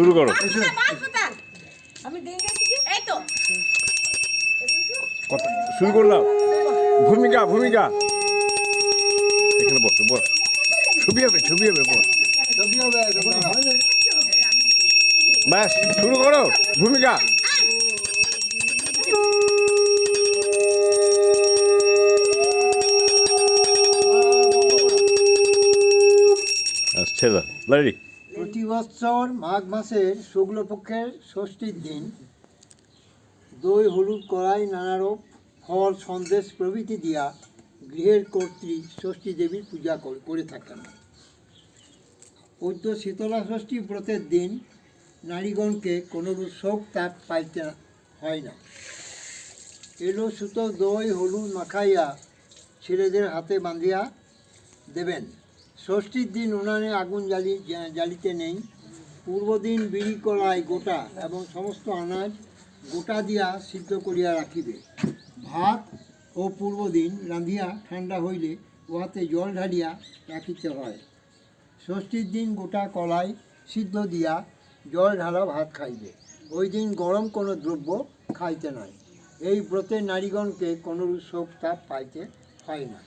শুরু করো। কথা শুরু করলাম? ভূমিকা ভূমিকা। এখানে বস বস। ছবি হবে ছবি হবে বস। ব্যাস শুরু করো। ভূমিকা। আচ্ছা রেডি প্রতি বৎসর মাঘ মাসের শুক্লপক্ষের ষষ্ঠীর দিন দই, হলুদ কড়াই নানারূপ, ফল, সন্দেশ প্রভৃতি দিয়া গৃহের কর্ত্রী ষষ্ঠী দেবীর পূজা কর- থাকেন। পদ্য শীতলা ষষ্ঠী ব্রতের দিন নারীগণকে কোনো শোক তাপ পাইতে হয় না। এলো সুতো, দই, হলুদ মাখাইয়া ছেলেদের হাতে বাঁধিয়া দেবেন। ষষ্ঠীর দিন উনানে আগুন জ্বালি জ্বালিতে নেই। পূর্বদিন বিড়ি কলাই গোটা এবং সমস্ত আনাজ গোটা দিয়া সিদ্ধ করিয়া রাখিবে। ভাত ও পূর্বদিন রাঁধিয়া ঠান্ডা হইলে উহাতে জল ঢালিয়া রাখিতে হয়। ষষ্ঠীর দিন গোটা কলাই সিদ্ধ দিয়া জল ঢালা ভাত খাইবে। ওই দিন গরম কোনো দ্রব্য খাইতে নাই। এই ব্রতে নারীগণকে কোনো শোক তাপ পাইতে হয় না।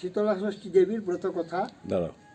শীতলা ষষ্ঠী দেবীর ব্রত কথা দাঁড়াও।